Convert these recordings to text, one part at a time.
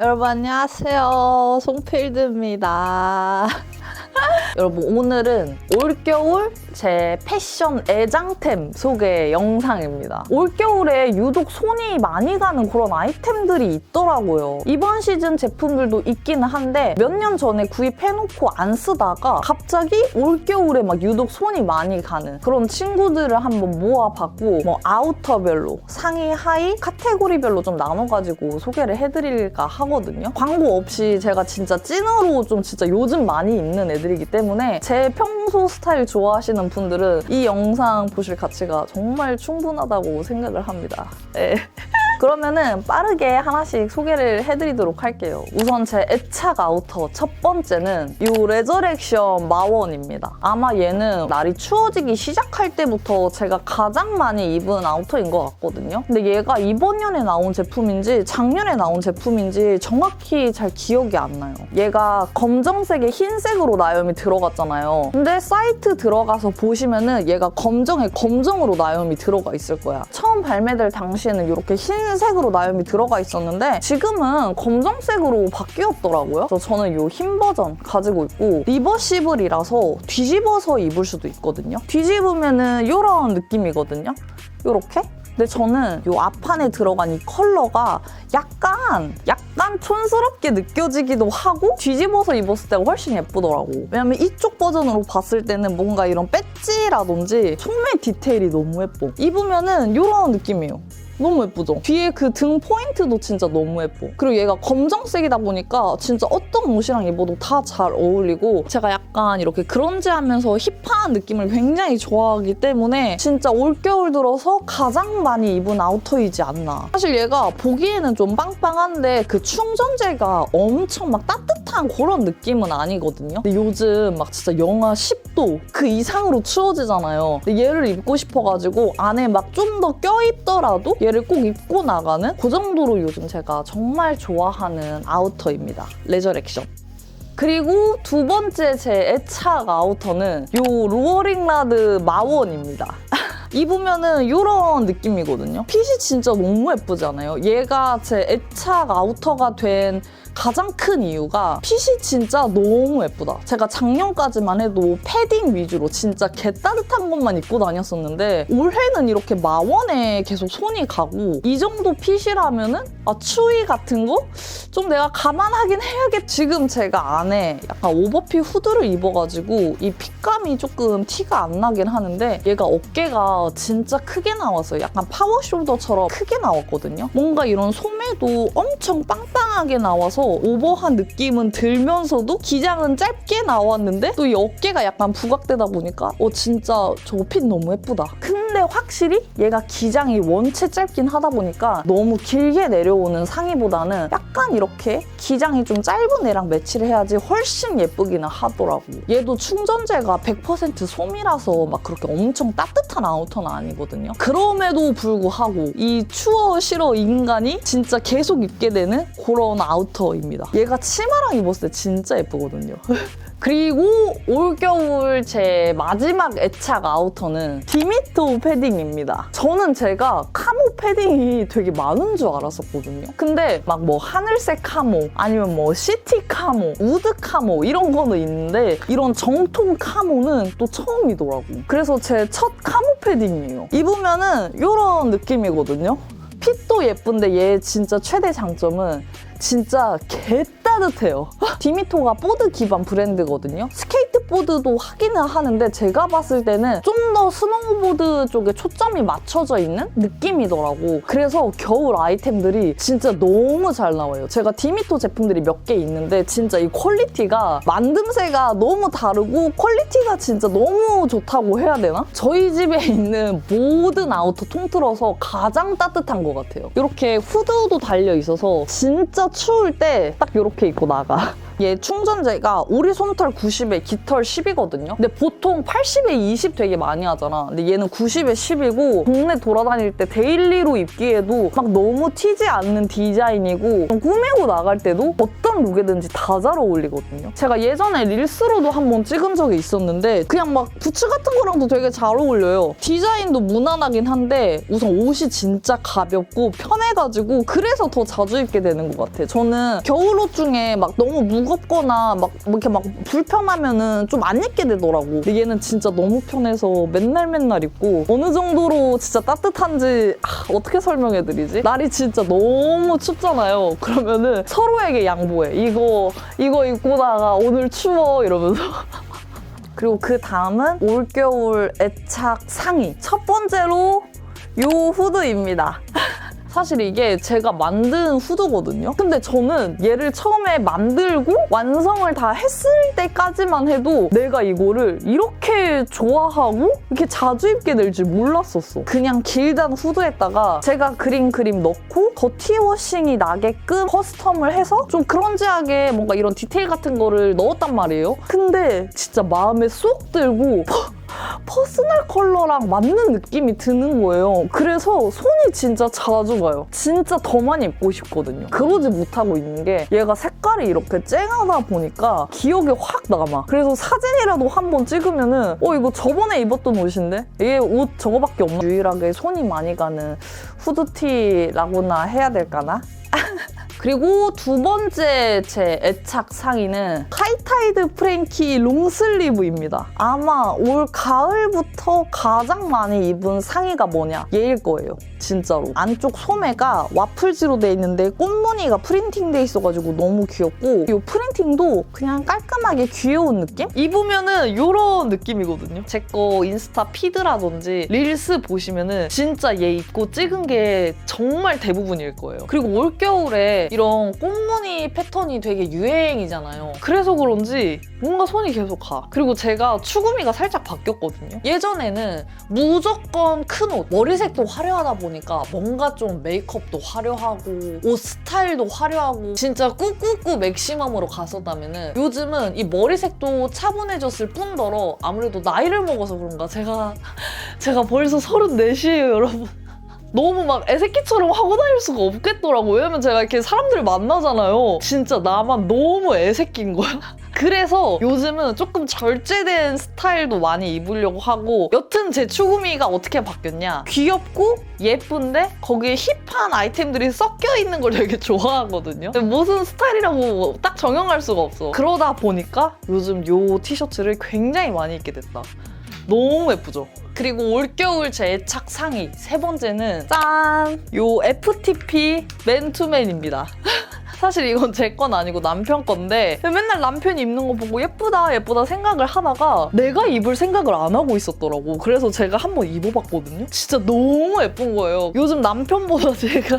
여러분 안녕하세요. 송필드입니다. 여러분 오늘은 올겨울 제 패션 애장템 소개 영상입니다. 올겨울에 유독 손이 많이 가는 그런 아이템들이 있더라고요. 이번 시즌 제품들도 있기는 한데 몇 년 전에 구입해놓고 안 쓰다가 갑자기 올겨울에 막 유독 손이 많이 가는 그런 친구들을 한번 모아봤고 뭐 아우터별로 상의 하의 카테고리별로 좀 나눠가지고 소개를 해드릴까 하거든요. 광고 없이 제가 진짜 찐으로 좀 진짜 요즘 많이 입는 애들 이기 때문에 제 평소 스타일 좋아하시는 분들은 이 영상 보실 가치가 정말 충분하다고 생각을 합니다. 네. 그러면은 빠르게 하나씩 소개를 해드리도록 할게요. 우선 제 애착 아우터 첫 번째는 이 레저렉션 마원입니다. 아마 얘는 날이 추워지기 시작할 때부터 제가 가장 많이 입은 아우터인 것 같거든요. 근데 얘가 이번 년에 나온 제품인지 작년에 나온 제품인지 정확히 잘 기억이 안 나요. 얘가 검정색에 흰색으로 나염이 들어갔잖아요. 근데 사이트 들어가서 보시면은 얘가 검정에 검정으로 나염이 들어가 있을 거야. 처음 발매될 당시에는 이렇게 흰 색으로 나염이 들어가 있었는데 지금은 검정색으로 바뀌었더라고요. 그래서 저는 이 흰 버전 가지고 있고 리버시블이라서 뒤집어서 입을 수도 있거든요. 뒤집으면은 이런 느낌이거든요. 이렇게. 근데 저는 이 앞판에 들어간 이 컬러가 약간 약간 촌스럽게 느껴지기도 하고 뒤집어서 입었을 때가 훨씬 예쁘더라고. 왜냐면 이쪽 버전으로 봤을 때는 뭔가 이런 배지라든지 소매 디테일이 너무 예뻐. 입으면은 이런 느낌이에요. 너무 예쁘죠? 뒤에 그 등 포인트도 진짜 너무 예뻐. 그리고 얘가 검정색이다 보니까 진짜 어떤 옷이랑 입어도 다 잘 어울리고 제가 약간 이렇게 그런지하면서 힙한 느낌을 굉장히 좋아하기 때문에 진짜 올겨울 들어서 가장 많이 입은 아우터이지 않나. 사실 얘가 보기에는 좀 빵빵한데 그 충전재가 엄청 막 따뜻한 그런 느낌은 아니거든요. 근데 요즘 막 진짜 영하 10도 그 이상으로 추워지잖아요. 근데 얘를 입고 싶어가지고 안에 막 좀 더 껴입더라도 얘를 꼭 입고 나가는 그 정도로 요즘 제가 정말 좋아하는 아우터입니다. 레저렉션. 그리고 두 번째 제 애착 아우터는 요 루어링라드 마원입니다. 입으면은 이런 느낌이거든요. 핏이 진짜 너무 예쁘지 않아요? 얘가 제 애착 아우터가 된 가장 큰 이유가 핏이 진짜 너무 예쁘다. 제가 작년까지만 해도 패딩 위주로 진짜 개 따뜻한 것만 입고 다녔었는데 올해는 이렇게 마원에 계속 손이 가고 이 정도 핏이라면은 아 추위 같은 거 좀 내가 감안하긴 해야겠. 지금 제가 안에 약간 오버핏 후드를 입어가지고 이 핏감이 조금 티가 안 나긴 하는데 얘가 어깨가 진짜 크게 나왔어요. 약간 파워 숄더처럼 크게 나왔거든요. 뭔가 이런 소매도 엄청 빵빵하게 나와서 오버한 느낌은 들면서도 기장은 짧게 나왔는데 또이 어깨가 약간 부각되다 보니까 어 진짜 저거 핏 너무 예쁘다. 근데 확실히 얘가 기장이 원체 짧긴 하다 보니까 너무 길게 내려오는 상의보다는 약간 이렇게 기장이 좀 짧은 애랑 매치를 해야지 훨씬 예쁘기는 하더라고. 얘도 충전재가 100% 솜이라서 막 그렇게 엄청 따뜻한 아 우터는 아니거든요. 그럼에도 불구하고 이 추워 싫어 인간이 진짜 계속 입게 되는 그런 아우터입니다. 얘가 치마랑 입었을 때 진짜 예쁘거든요. 그리고 올겨울 제 마지막 애착 아우터는 디미토 패딩입니다. 저는 제가 카모 패딩이 되게 많은 줄 알았었거든요. 근데 막 뭐 하늘색 카모 아니면 뭐 시티 카모, 우드 카모 이런 거는 있는데 이런 정통 카모는 또 처음이더라고. 그래서 제 첫 카모 패딩이에요. 입으면은 이런 느낌이거든요. 핏도 예쁜데 얘 진짜 최대 장점은 진짜 개 따뜻해요. 디미토가 보드 기반 브랜드거든요. 스케이트보드도 하기는 하는데 제가 봤을 때는 좀 더 스노우보드 쪽에 초점이 맞춰져 있는 느낌이더라고. 그래서 겨울 아이템들이 진짜 너무 잘 나와요. 제가 디미토 제품들이 몇 개 있는데 진짜 이 퀄리티가 만듦새가 너무 다르고 퀄리티가 진짜 너무 좋다고 해야 되나? 저희 집에 있는 모든 아우터 통틀어서 가장 따뜻한 것 같아요. 이렇게 후드도 달려 있어서 진짜 추울 때 딱 이렇게 입고 나가. 얘 충전재가 오리 솜털 90에 깃털 10이거든요. 근데 보통 80에 20 되게 많이 하잖아. 근데 얘는 90에 10이고 동네 돌아다닐 때 데일리로 입기에도 막 너무 튀지 않는 디자인이고 좀 꾸미고 나갈 때도 어떤 룩에든지 다 잘 어울리거든요. 제가 예전에 릴스로도 한번 찍은 적이 있었는데 그냥 막 부츠 같은 거랑도 되게 잘 어울려요. 디자인도 무난하긴 한데 우선 옷이 진짜 가볍고 편해가지고 그래서 더 자주 입게 되는 것 같아요. 저는 겨울 옷 중에 막 너무 무 겁거나 막 이렇게 막 불편하면은 좀 안 입게 되더라고. 얘는 진짜 너무 편해서 맨날 맨날 입고 어느 정도로 진짜 따뜻한지 아, 어떻게 설명해드리지? 날이 진짜 너무 춥잖아요. 그러면은 서로에게 양보해. 이거 이거 입고 나가 오늘 추워 이러면서. 그리고 그 다음은 올겨울 애착 상의. 첫 번째로 요 후드입니다. 사실 이게 제가 만든 후드거든요. 근데 저는 얘를 처음에 만들고 완성을 다 했을 때까지만 해도 내가 이거를 이렇게 좋아하고 이렇게 자주 입게 될줄 몰랐었어. 그냥 길단 후드에다가 제가 그린 그림 넣고 더티워싱이 나게끔 커스텀을 해서 좀 그런지하게 뭔가 이런 디테일 같은 거를 넣었단 말이에요. 근데 진짜 마음에 쏙 들고 퍼스널 컬러랑 맞는 느낌이 드는 거예요. 그래서 손이 진짜 자주 가요. 진짜 더 많이 입고 싶거든요. 그러지 못하고 있는 게 얘가 색깔이 이렇게 쨍하다 보니까 기억에 확 남아. 그래서 사진이라도 한 번 찍으면은 어 이거 저번에 입었던 옷인데? 이게 옷 저거밖에 없나? 유일하게 손이 많이 가는 후드티라고나 해야 될까나? 그리고 두 번째 제 애착 상의는 하이타이드 프랭키 롱슬리브입니다. 아마 올 가을부터 가장 많이 입은 상의가 뭐냐? 얘일 거예요. 진짜로. 안쪽 소매가 와플지로 돼 있는데 꽃무늬가 프린팅 돼 있어가지고 너무 귀엽고 이 프린팅도 그냥 깔끔하게 귀여운 느낌? 입으면은 이런 느낌이거든요. 제 거 인스타 피드라든지 릴스 보시면은 진짜 얘 입고 찍은 게 정말 대부분일 거예요. 그리고 올겨울에 이런 꽃무늬 패턴이 되게 유행이잖아요. 그래서 그런지 뭔가 손이 계속 가. 그리고 제가 추구미가 살짝 바뀌었거든요. 예전에는 무조건 큰 옷, 머리색도 화려하다 보니까 뭔가 좀 메이크업도 화려하고 옷 스타일도 화려하고 진짜 꾹꾹꾹 맥시멈으로 갔었다면은 요즘은 이 머리색도 차분해졌을 뿐더러 아무래도 나이를 먹어서 그런가 제가 제가 벌써 34시예요, 여러분. 너무 막 애새끼처럼 하고 다닐 수가 없겠더라고. 왜냐면 제가 이렇게 사람들 만나잖아요. 진짜 나만 너무 애새끼인 거야. 그래서 요즘은 조금 절제된 스타일도 많이 입으려고 하고 여튼 제 추구미가 어떻게 바뀌었냐 귀엽고 예쁜데 거기에 힙한 아이템들이 섞여 있는 걸 되게 좋아하거든요 무슨 스타일이라고 딱 정형할 수가 없어 그러다 보니까 요즘 요 티셔츠를 굉장히 많이 입게 됐다 너무 예쁘죠? 그리고 올겨울 제 애착 상의 세 번째는 짠! 요 FTP 맨투맨입니다. 사실 이건 제 건 아니고 남편 건데 맨날 남편이 입는 거 보고 예쁘다 예쁘다 생각을 하다가 내가 입을 생각을 안 하고 있었더라고. 그래서 제가 한번 입어봤거든요. 진짜 너무 예쁜 거예요. 요즘 남편보다 제가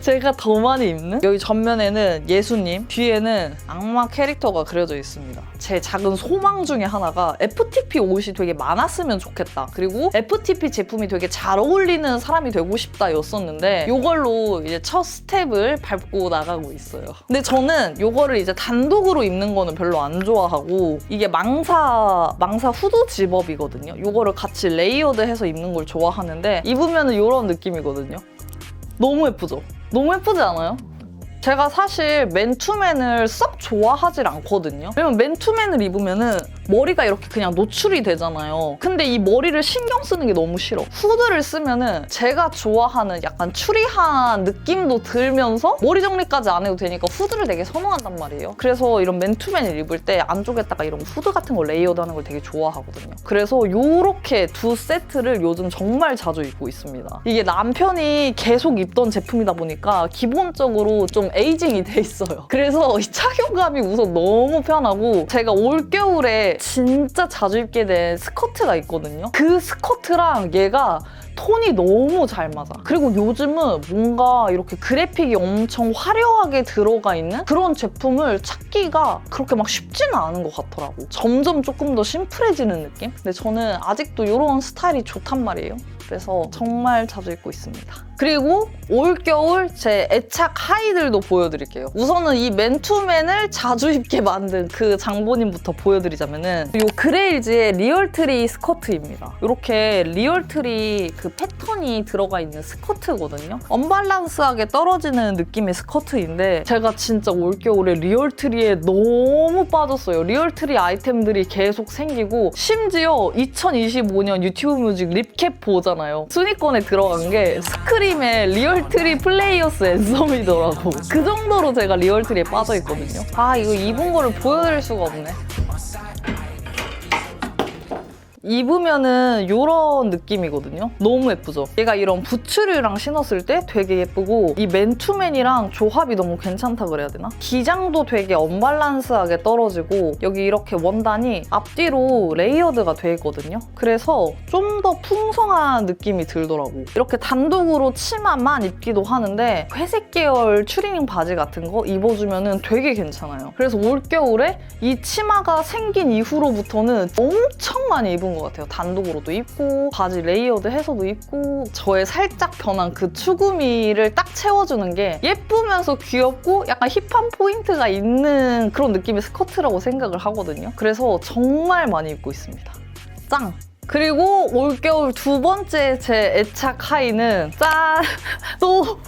제가 더 많이 입는 여기 전면에는 예수님 뒤에는 악마 캐릭터가 그려져 있습니다. 제 작은 소망 중에 하나가 FTP 옷이 되게 많았으면 좋겠다. 그리고 FTP 제품이 되게 잘 어울리는 사람이 되고 싶다 였었는데 이걸로 이제 첫 스텝을 밟고 나가고 있어요. 근데 저는 이거를 이제 단독으로 입는 거는 별로 안 좋아하고 이게 망사 망사 후드 집업이거든요. 이거를 같이 레이어드해서 입는 걸 좋아하는데 입으면은 이런 느낌이거든요. 너무 예쁘죠? 너무 예쁘지 않아요? 제가 사실 맨투맨을 썩 좋아하질 않거든요. 왜냐면 맨투맨을 입으면은 머리가 이렇게 그냥 노출이 되잖아요. 근데 이 머리를 신경 쓰는 게 너무 싫어. 후드를 쓰면은 제가 좋아하는 약간 추리한 느낌도 들면서 머리 정리까지 안 해도 되니까 후드를 되게 선호한단 말이에요. 그래서 이런 맨투맨을 입을 때 안쪽에다가 이런 후드 같은 거 레이어드 하는 걸 되게 좋아하거든요. 그래서 이렇게 두 세트를 요즘 정말 자주 입고 있습니다. 이게 남편이 계속 입던 제품이다 보니까 기본적으로 좀 에이징이 돼 있어요. 그래서 이 착용감이 우선 너무 편하고 제가 올겨울에 진짜 자주 입게 된 스커트가 있거든요. 그 스커트랑 얘가 톤이 너무 잘 맞아. 그리고 요즘은 뭔가 이렇게 그래픽이 엄청 화려하게 들어가 있는 그런 제품을 찾기가 그렇게 막 쉽지는 않은 것 같더라고. 점점 조금 더 심플해지는 느낌? 근데 저는 아직도 이런 스타일이 좋단 말이에요. 그래서 정말 자주 입고 있습니다. 그리고 올겨울 제 애착 하이들도 보여드릴게요. 우선은 이 맨투맨을 자주 입게 만든 그 장본인부터 보여드리자면은 이 그레일즈의 리얼트리 스커트입니다. 이렇게 리얼트리 그 패턴이 들어가 있는 스커트거든요. 언밸런스하게 떨어지는 느낌의 스커트인데 제가 진짜 올겨울에 리얼트리에 너무 빠졌어요. 리얼트리 아이템들이 계속 생기고 심지어 2025년 유튜브 뮤직 립캡 보잖아요. 순위권에 들어간 게 스크림의 리얼트리 플레이어스 앤섬이더라고. 그 정도로 제가 리얼트리에 빠져있거든요. 아 이거 입은 거를 보여드릴 수가 없네. 입으면은 이런 느낌이거든요. 너무 예쁘죠? 얘가 이런 부츠류랑 신었을 때 되게 예쁘고 이 맨투맨이랑 조합이 너무 괜찮다 그래야 되나? 기장도 되게 언밸런스하게 떨어지고 여기 이렇게 원단이 앞뒤로 레이어드가 돼 있거든요. 그래서 좀 더 풍성한 느낌이 들더라고. 이렇게 단독으로 치마만 입기도 하는데 회색 계열 추리닝 바지 같은 거 입어주면은 되게 괜찮아요. 그래서 올겨울에 이 치마가 생긴 이후로부터는 엄청 많이 입은 것 같아요. 단독으로도 입고 바지 레이어드 해서도 입고 저의 살짝 변한 그 추구미를 딱 채워주는 게 예쁘면서 귀엽고 약간 힙한 포인트가 있는 그런 느낌의 스커트라고 생각을 하거든요. 그래서 정말 많이 입고 있습니다. 짱! 그리고 올겨울 두 번째 제 애착 하이는 짠! 또,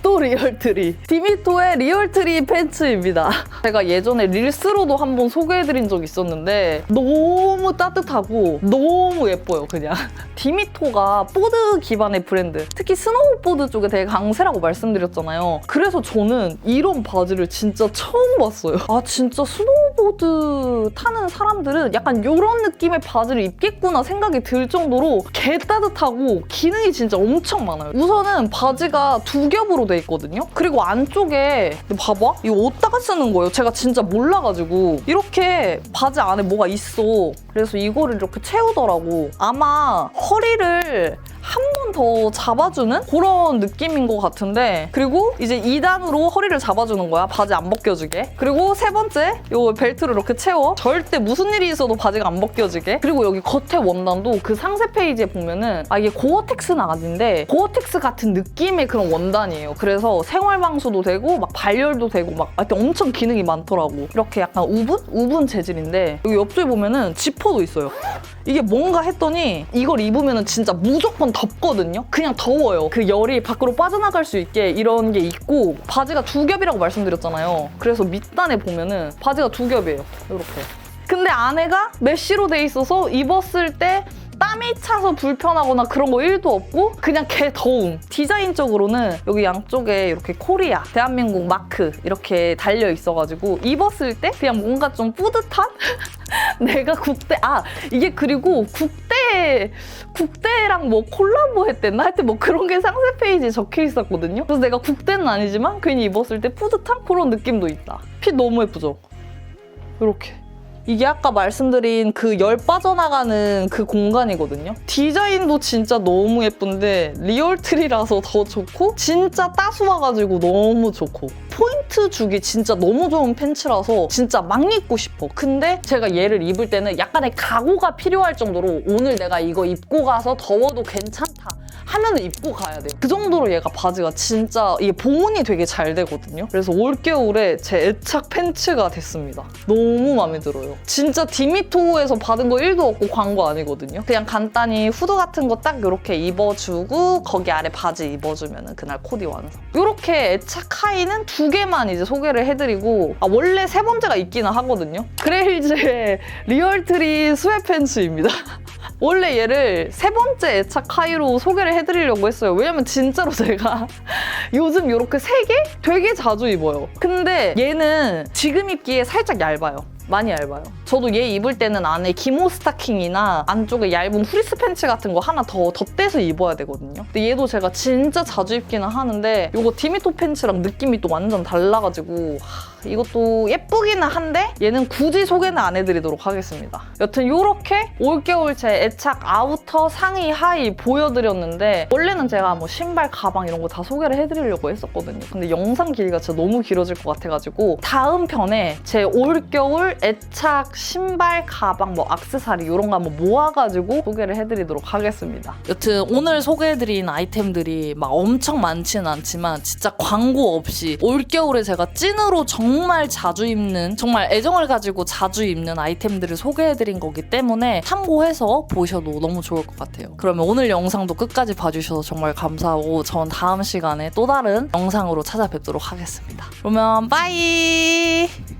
또 리얼트리. 디미토의 리얼트리 팬츠입니다. 제가 예전에 릴스로도 한번 소개해드린 적 있었는데 너무 따뜻하고 너무 예뻐요, 그냥. 디미토가 보드 기반의 브랜드, 특히 스노우보드 쪽에 되게 강세라고 말씀드렸잖아요. 그래서 저는 이런 바지를 진짜 처음 봤어요. 아, 진짜 스노우보드 타는 사람들은 약간 이런 느낌의 바지를 입겠구나 생각 이 들 정도로 개 따뜻하고 기능이 진짜 엄청 많아요. 우선은 바지가 두 겹으로 돼 있거든요. 그리고 안쪽에 봐봐, 이거 어디다가 쓰는 거예요? 제가 진짜 몰라가지고 이렇게 바지 안에 뭐가 있어. 그래서 이거를 이렇게 채우더라고. 아마 허리를 한 번 더 잡아주는 그런 느낌인 것 같은데 그리고 이제 2단으로 허리를 잡아주는 거야 바지 안 벗겨지게. 그리고 세 번째 요 벨트를 이렇게 채워. 절대 무슨 일이 있어도 바지가 안 벗겨지게. 그리고 여기 겉에 원단도 그 상세 페이지에 보면은 아 이게 고어텍스는 아닌데 고어텍스 같은 느낌의 그런 원단이에요. 그래서 생활 방수도 되고 막 발열도 되고 막 하여튼 엄청 기능이 많더라고. 이렇게 약간 우분? 우분 재질인데 여기 옆쪽에 보면은 지퍼도 있어요. 이게 뭔가 했더니 이걸 입으면 진짜 무조건 덥거든요. 그냥 더워요. 그 열이 밖으로 빠져나갈 수 있게 이런 게 있고 바지가 두 겹이라고 말씀드렸잖아요. 그래서 밑단에 보면은 바지가 두 겹이에요. 이렇게. 근데 안에가 메쉬로 돼 있어서 입었을 때 땀이 차서 불편하거나 그런 거 1도 없고 그냥 개 더움. 디자인적으로는 여기 양쪽에 이렇게 코리아, 대한민국 마크 이렇게 달려 있어가지고 입었을 때 그냥 뭔가 좀 뿌듯한? 내가 국대 아 이게 그리고 국대 국대랑 뭐 콜라보 했댔나 하여튼 뭐 그런 게 상세 페이지에 적혀 있었거든요. 그래서 내가 국대는 아니지만 괜히 입었을 때 뿌듯한 그런 느낌도 있다. 핏 너무 예쁘죠? 이렇게. 이게 아까 말씀드린 그 열 빠져나가는 그 공간이거든요. 디자인도 진짜 너무 예쁜데 리얼트리라서 더 좋고 진짜 따스워가지고 너무 좋고 포인트 주기 진짜 너무 좋은 팬츠라서 진짜 막 입고 싶어. 근데 제가 얘를 입을 때는 약간의 각오가 필요할 정도로 오늘 내가 이거 입고 가서 더워도 괜찮다. 하면은 입고 가야 돼요. 그 정도로 얘가 바지가 진짜 이게 보온이 되게 잘 되거든요. 그래서 올겨울에 제 애착 팬츠가 됐습니다. 너무 마음에 들어요. 진짜 디미토에서 받은 거 1도 없고 광고 아니거든요. 그냥 간단히 후드 같은 거 딱 이렇게 입어주고 거기 아래 바지 입어주면은 그날 코디 완성. 이렇게 애착 하이는 두 개만 이제 소개를 해드리고 아 원래 세 번째가 있기는 하거든요. 그레일즈의 리얼트리 스웨 팬츠입니다. 원래 얘를 세 번째 애착 하이로 소개를 해드리려고 했어요. 왜냐면 진짜로 제가 요즘 이렇게 세 개 되게 자주 입어요. 근데 얘는 지금 입기에 살짝 얇아요. 많이 얇아요. 저도 얘 입을 때는 안에 기모 스타킹이나 안쪽에 얇은 후리스 팬츠 같은 거 하나 더 덧대서 입어야 되거든요. 근데 얘도 제가 진짜 자주 입기는 하는데 이거 디미토 팬츠랑 느낌이 또 완전 달라가지고 하, 이것도 예쁘기는 한데 얘는 굳이 소개는 안 해드리도록 하겠습니다. 여튼 이렇게 올겨울 제 애착 아우터 상의 하의 보여드렸는데 원래는 제가 뭐 신발, 가방 이런 거 다 소개를 해드리려고 했었거든요. 근데 영상 길이가 진짜 너무 길어질 것 같아가지고 다음 편에 제 올겨울 애착 신발, 가방, 뭐 악세사리 이런 거 한번 모아가지고 소개를 해드리도록 하겠습니다. 여튼 오늘 소개해드린 아이템들이 막 엄청 많지는 않지만 진짜 광고 없이 올겨울에 제가 찐으로 정말 자주 입는 정말 애정을 가지고 자주 입는 아이템들을 소개해드린 거기 때문에 참고해서 보셔도 너무 좋을 것 같아요. 그러면 오늘 영상도 끝까지 봐주셔서 정말 감사하고 전 다음 시간에 또 다른 영상으로 찾아뵙도록 하겠습니다. 그러면 빠이!